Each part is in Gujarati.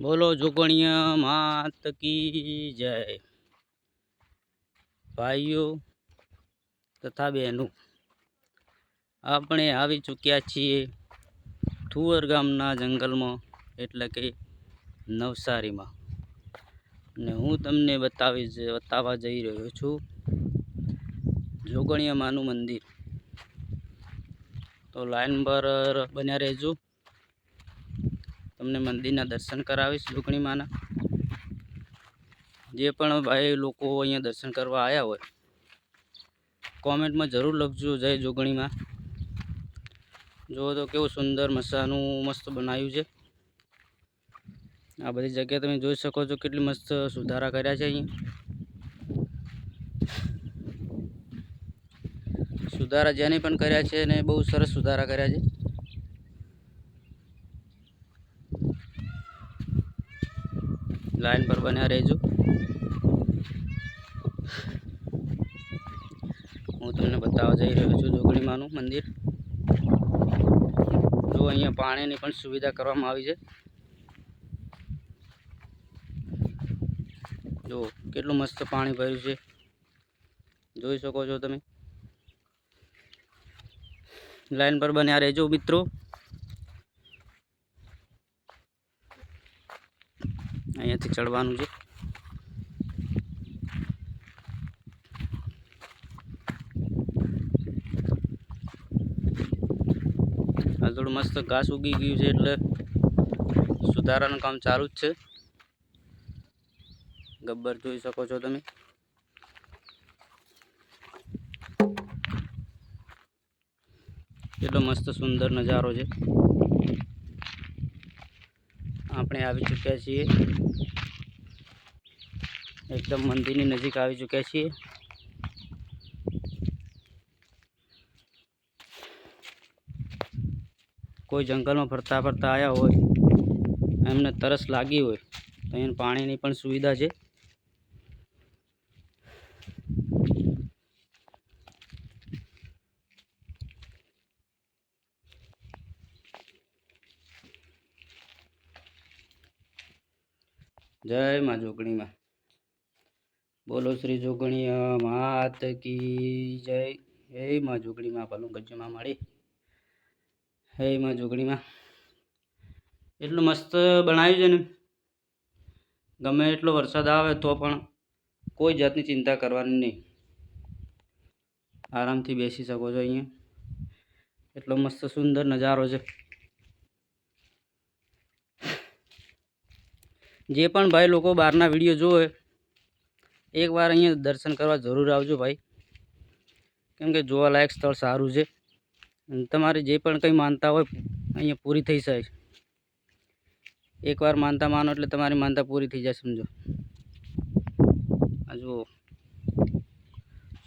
બોલો જોગણિયા માત કી જય? ભાઈઓ તથા બહેનો, આપણે આવી ચૂક્યા છીએ થુવર ગામના જંગલમાં, એટલે કે નવસારીમાં. ને હું તમને બતાવી બતાવવા જઈ રહ્યો છું. જોગણિયા માનું મંદિર. તો લાઈન પર બન્યા રહેજો. તમને મંદિરના દર્શન કરાવીશ માના. જે પણ ભાઈ લોકો અહીંયા દર્શન કરવા આવ્યા હોય, કોમેન્ટમાં જરૂર લખજો. જય જોગણીમાં જુઓ તો કેવું સુંદર મસાનું મસ્ત બનાવ્યું છે. આ બધી જગ્યા તમે જોઈ શકો છો કેટલી મસ્ત સુધારા કર્યા છે અહીંયા. સુધારા જેને પણ કર્યા છે ને બહુ સરસ સુધારા કર્યા છે. લાઈન પર બન્યા રહેજો. હું તમને બતાવવા જઈ રહ્યો છું જોગણીમાનું મંદિર. જો અહીંયા પાણીની પણ સુવિધા કરવામાં આવી છે. જો કેટલું મસ્ત પાણી ભર્યું છે. જોઈ શકો છો તમે. લાઈન પર બન્યા રહેજો મિત્રો. અહીંયાથી ચડવાનું છે. આ થોડું મસ્ત ઘાસ ઉગી ગયું છે એટલે સુધારાનું કામ ચાલુ જ છે. ગબ્બર જોઈ શકો છો તમે. કેટલો મસ્ત સુંદર નજારો છે. આપણે આવી ચૂક્યા છીએ. એકદમ મંદિરની નજીક આવી ચૂક્યા છીએ. કોઈ જંગલમાં ફરતા ફરતા આવ્યા હોય, એમને તરસ લાગી હોય, તો એને પાણીની પણ સુવિધા છે. જય માં જોગણીમાં. બોલો શ્રી જોગણીયા માત કી જય. હે માં જોગણીમાં ભલું ગજમાં મળી. હે માં જોગણીમાં. એટલું મસ્ત બનાવ્યું છે ને. ગમે એટલો વરસાદ આવે તો પણ કોઈ જાતની ચિંતા કરવાની નહીં. આરામથી બેસી શકો છો અહીંયા. એટલો મસ્ત સુંદર નજારો છે. જે પણ ભાઈ લોકો બહારના વીડિયો જોવે એકવાર અહીંયા દર્શન કરવા જરૂર આવજો ભાઈ. કેમ કે જોવાલાયક સ્થળ સારું છે. તમારે જે પણ કંઈ માનતા હોય, અહીંયા પૂરી થઈ જાય એકવાર માનતા માનો એટલે તમારી માનતા પૂરી થઈ જાય, સમજો. આ જુઓ.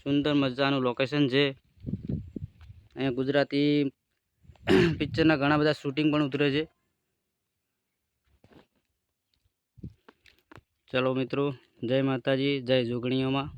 સુંદર મજાનું લોકેશન છે. અહીંયા ગુજરાતી પિક્ચરના ઘણા બધા શૂટિંગ પણ ઉતરે છે. ચલો મિત્રો જય માતાજી જય જોગણીઓમાં.